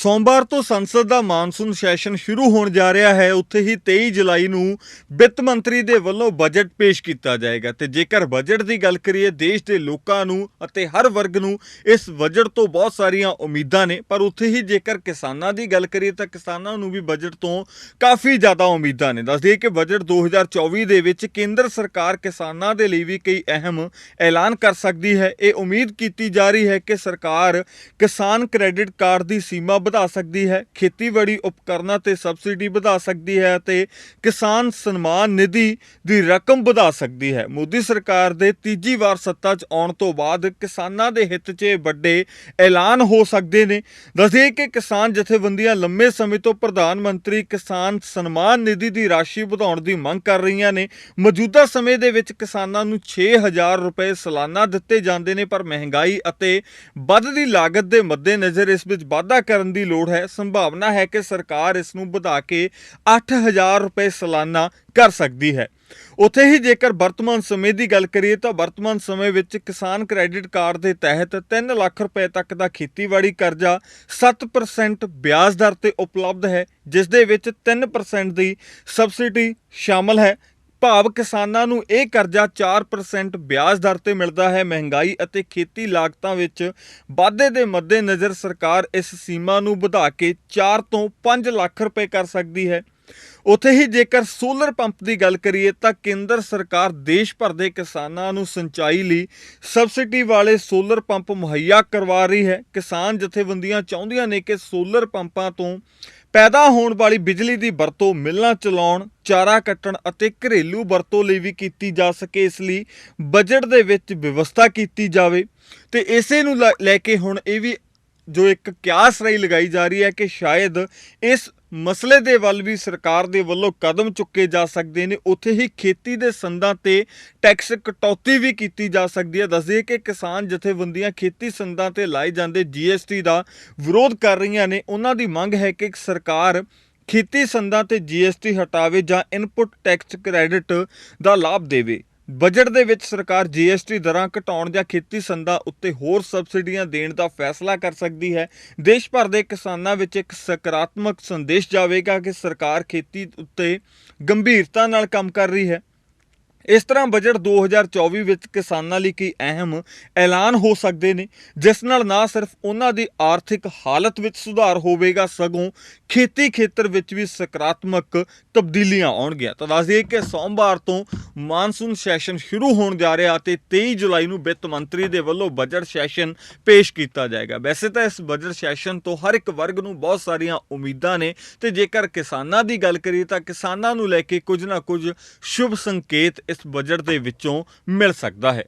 ਸੋਮਵਾਰ ਤੋਂ ਸੰਸਦ ਦਾ ਮਾਨਸੂਨ ਸੈਸ਼ਨ ਸ਼ੁਰੂ ਹੋਣ ਜਾ ਰਿਹਾ ਹੈ। ਉੱਥੇ ਹੀ 23 ਜੁਲਾਈ ਨੂੰ ਵਿੱਤ ਮੰਤਰੀ ਦੇ ਵੱਲੋਂ ਬਜਟ ਪੇਸ਼ ਕੀਤਾ ਜਾਏਗਾ ਤੇ ਜੇਕਰ ਬਜਟ ਦੀ ਗੱਲ ਕਰੀਏ, ਦੇਸ਼ ਦੇ ਲੋਕਾਂ ਨੂੰ ਅਤੇ ਹਰ ਵਰਗ ਨੂੰ ਇਸ ਬਜਟ ਤੋਂ ਬਹੁਤ ਸਾਰੀਆਂ ਉਮੀਦਾਂ ਨੇ। ਪਰ ਉੱਥੇ ਹੀ ਜੇਕਰ ਕਿਸਾਨਾਂ ਦੀ ਗੱਲ ਕਰੀਏ ਤਾਂ ਕਿਸਾਨਾਂ ਨੂੰ ਵੀ ਬਜਟ ਤੋਂ ਕਾਫੀ ਜ਼ਿਆਦਾ ਉਮੀਦਾਂ ਨੇ। ਦੱਸ ਦਈਏ ਕਿ ਬਜਟ 2024 ਦੇ ਵਿੱਚ ਕੇਂਦਰ ਸਰਕਾਰ ਕਿਸਾਨਾਂ ਦੇ ਲਈ ਵੀ ਕਈ ਅਹਿਮ ਐਲਾਨ ਕਰ ਸਕਦੀ ਹੈ। ਇਹ ਉਮੀਦ ਕੀਤੀ ਜਾ ਰਹੀ ਹੈ ਕਿ ਸਰਕਾਰ ਕਿਸਾਨ ਕ੍ਰੈਡਿਟ ਕਾਰਡ ਦੀ ਸੀਮਾ ਵਧਾ ਸਕਦੀ ਹੈ, ਖੇਤੀਬਾੜੀ ਉਪਕਰਨਾਂ ਤੇ ਸਬਸਿਡੀ ਵਧਾ ਸਕਦੀ ਹੈ ਅਤੇ ਕਿਸਾਨ ਸਨਮਾਨ ਨਿਧੀ ਦੀ ਰਕਮ ਵਧਾ ਸਕਦੀ ਹੈ। ਮੋਦੀ ਸਰਕਾਰ ਦੇ ਤੀਜੀ ਵਾਰ ਸੱਤਾ 'ਚ ਆਉਣ ਤੋਂ ਬਾਅਦ ਕਿਸਾਨਾਂ ਦੇ ਹਿੱਤ 'ਚ ਵੱਡੇ ਐਲਾਨ ਹੋ ਸਕਦੇ ਨੇ। ਦੱਸਦੇ ਕਿ ਕਿਸਾਨ ਜਥੇਬੰਦੀਆਂ ਲੰਮੇ ਸਮੇਂ ਤੋਂ ਪ੍ਰਧਾਨ ਮੰਤਰੀ ਕਿਸਾਨ ਸਨਮਾਨ ਨਿਧੀ ਦੀ ਰਾਸ਼ੀ ਵਧਾਉਣ ਦੀ ਮੰਗ ਕਰ ਰਹੀਆਂ ਨੇ। ਮੌਜੂਦਾ ਸਮੇਂ ਦੇ ਵਿੱਚ ਕਿਸਾਨਾਂ ਨੂੰ 6000 ਰੁਪਏ ਸਾਲਾਨਾ ਦਿੱਤੇ ਜਾਂਦੇ ਨੇ ਪਰ ਮਹਿੰਗਾਈ ਅਤੇ ਵੱਧਦੀ ਲਾਗਤ ਦੇ ਮੱਦੇਨਜ਼ਰ ਇਸ ਵਿੱਚ ਵਾਧਾ ਕਰਨ ਦੀ ਲੋੜ ਹੈ। ਸੰਭਾਵਨਾ ਹੈ ਕਿ ਸਰਕਾਰ ਇਸ ਨੂੰ ਵਧਾ ਕੇ 8000 ਰੁਪਏ ਸਾਲਾਨਾ ਕਰ ਸਕਦੀ ਹੈ। ਉੱਥੇ ਹੀ ਜੇਕਰ ਵਰਤਮਾਨ ਸਮੇਂ ਦੀ ਗੱਲ ਕਰੀਏ ਤਾਂ ਵਰਤਮਾਨ ਸਮੇਂ ਵਿੱਚ ਕਿਸਾਨ ਕ੍ਰੈਡਿਟ ਕਾਰਡ ਦੇ ਤਹਿਤ 3 ਲੱਖ ਰੁਪਏ ਤੱਕ ਦਾ ਖੇਤੀਬਾੜੀ ਕਰਜ਼ਾ 7% ਵਿਆਜ ਦਰ ਤੇ ਉਪਲਬਧ ਹੈ, ਜਿਸ ਦੇ ਵਿੱਚ 3% ਦੀ ਸਬਸਿਡੀ ਸ਼ਾਮਲ ਹੈ। ਭਾਵ ਕਿਸਾਨਾਂ ਨੂੰ ਇਹ ਕਰਜ਼ਾ 4% ਵਿਆਜ ਦਰ ਤੇ ਮਿਲਦਾ ਹੈ। ਮਹਿੰਗਾਈ ਅਤੇ ਖੇਤੀ ਲਾਗਤਾਂ ਵਿੱਚ ਵਾਧੇ ਦੇ ਮੱਦੇਨਜ਼ਰ ਸਰਕਾਰ ਇਸ ਸੀਮਾ ਨੂੰ ਵਧਾ ਕੇ 4 ਤੋਂ 5 ਲੱਖ ਰੁਪਏ ਕਰ ਸਕਦੀ ਹੈ। ਉੱਥੇ ਹੀ ਜੇਕਰ ਸੋਲਰ ਪੰਪ ਦੀ ਗੱਲ ਕਰੀਏ ਤਾਂ ਕੇਂਦਰ ਸਰਕਾਰ ਦੇਸ਼ ਭਰ ਦੇ ਕਿਸਾਨਾਂ ਨੂੰ ਸਿੰਚਾਈ ਲਈ ਸਬਸਿਡੀ ਵਾਲੇ ਸੋਲਰ ਪੰਪ ਮੁਹੱਈਆ ਕਰਵਾ ਰਹੀ ਹੈ। ਕਿਸਾਨ ਜਥੇਬੰਦੀਆਂ ਚਾਹੁੰਦੀਆਂ ਨੇ ਕਿ ਸੋਲਰ ਪੰਪਾਂ ਤੋਂ ਪੈਦਾ ਹੋਣ ਵਾਲੀ ਬਿਜਲੀ ਦੀ ਵਰਤੋਂ ਮਿਲਣਾ ਚਲਾਉਣ, ਚਾਰਾ ਕੱਟਣ ਅਤੇ ਘਰੇਲੂ ਵਰਤੋਂ ਲਈ ਵੀ ਕੀਤੀ ਜਾ ਸਕੇ, ਇਸ ਲਈ ਬਜਟ ਦੇ ਵਿੱਚ ਵਿਵਸਥਾ ਕੀਤੀ ਜਾਵੇ। ਤੇ ਇਸੇ ਨੂੰ ਲੈ- ਲੈ ਕੇ ਹੁਣ ਇਹ ਵੀ ਜੋ ਇੱਕ ਕਿਆਸ ਰਹੀ ਲਗਾਈ ਜਾ ਰਹੀ ਹੈ ਕਿ ਸ਼ਾਇਦ ਇਸ ਮਸਲੇ ਦੇ ਵੱਲ ਵੀ ਸਰਕਾਰ ਦੇ ਵੱਲੋਂ ਕਦਮ ਚੁੱਕੇ ਜਾ ਸਕਦੇ ਨੇ, ਉੱਥੇ ਹੀ ਖੇਤੀ ਦੇ ਸੰਦਾਂ ਤੇ ਟੈਕਸ ਕਟੌਤੀ ਵੀ ਕੀਤੀ ਜਾ ਸਕਦੀ ਹੈ। ਦੱਸਦੇ ਕਿ ਕਿਸਾਨ ਜਥੇਬੰਦੀਆਂ ਖੇਤੀ ਸੰਦਾਂ ਤੇ ਲਾਏ ਜਾਂਦੇ GST ਦਾ ਵਿਰੋਧ ਕਰ ਰਹੀਆਂ ਨੇ। ਉਹਨਾਂ ਦੀ ਮੰਗ ਹੈ ਕਿ ਸਰਕਾਰ ਖੇਤੀ ਸੰਦਾਂ ਤੇ GST ਹਟਾਵੇ ਜਾਂ ਇਨਪੁਟ ਟੈਕਸ ਕ੍ਰੈਡਿਟ ਦਾ ਲਾਭ ਦੇਵੇ। ਬਜਟ ਦੇ ਵਿੱਚ ਸਰਕਾਰ GST ਦਰਾਂ ਘਟਾਉਣ ਜਾਂ ਖੇਤੀ ਸੰਦਾਂ ਉੱਤੇ ਹੋਰ ਸਬਸਿਡੀਆਂ ਦੇਣ ਦਾ ਫੈਸਲਾ ਕਰ ਸਕਦੀ ਹੈ। ਦੇਸ਼ ਭਰ ਦੇ ਕਿਸਾਨਾਂ ਵਿੱਚ ਇੱਕ ਸਕਾਰਾਤਮਕ ਸੰਦੇਸ਼ ਜਾਵੇਗਾ ਕਿ ਸਰਕਾਰ ਖੇਤੀ ਉੱਤੇ ਗੰਭੀਰਤਾ ਨਾਲ ਕੰਮ ਕਰ ਰਹੀ ਹੈ। ਇਸ ਤਰ੍ਹਾਂ ਬਜਟ 2024 ਵਿੱਚ ਕਿਸਾਨਾਂ ਲਈ ਕਈ ਅਹਿਮ ਐਲਾਨ ਹੋ ਸਕਦੇ ਨੇ, ਜਿਸ ਨਾਲ ਨਾ ਸਿਰਫ ਉਹਨਾਂ ਦੀ ਆਰਥਿਕ ਹਾਲਤ ਵਿੱਚ ਸੁਧਾਰ ਹੋਵੇਗਾ, ਸਗੋਂ ਖੇਤੀ ਖੇਤਰ ਵਿੱਚ ਵੀ ਸਕਾਰਾਤਮਕ ਤਬਦੀਲੀਆਂ ਆਉਣਗੀਆਂ। ਤਾਂ ਦੱਸ ਦਈਏ ਕਿ ਸੋਮਵਾਰ ਤੋਂ ਮਾਨਸੂਨ ਸੈਸ਼ਨ ਸ਼ੁਰੂ ਹੋਣ ਜਾ ਰਿਹਾ ਤੇ 23 ਜੁਲਾਈ ਨੂੰ ਵਿੱਤ ਮੰਤਰੀ ਦੇ ਵੱਲੋਂ ਬਜਟ ਸੈਸ਼ਨ ਪੇਸ਼ ਕੀਤਾ ਜਾਏਗਾ। ਵੈਸੇ ਤਾਂ ਇਸ ਬਜਟ ਸੈਸ਼ਨ ਤੋਂ ਹਰ ਇੱਕ ਵਰਗ ਨੂੰ ਬਹੁਤ ਸਾਰੀਆਂ ਉਮੀਦਾਂ ਨੇ ਤੇ ਜੇਕਰ ਕਿਸਾਨਾਂ ਦੀ ਗੱਲ ਕਰੀਏ ਤਾਂ ਕਿਸਾਨਾਂ ਨੂੰ ਲੈ ਕੇ ਕੁਝ ਨਾ ਕੁਝ ਸ਼ੁਭ ਸੰਕੇਤ ਇਸ ਬਜਟ ਦੇ ਵਿੱਚੋਂ ਮਿਲ ਸਕਦਾ ਹੈ।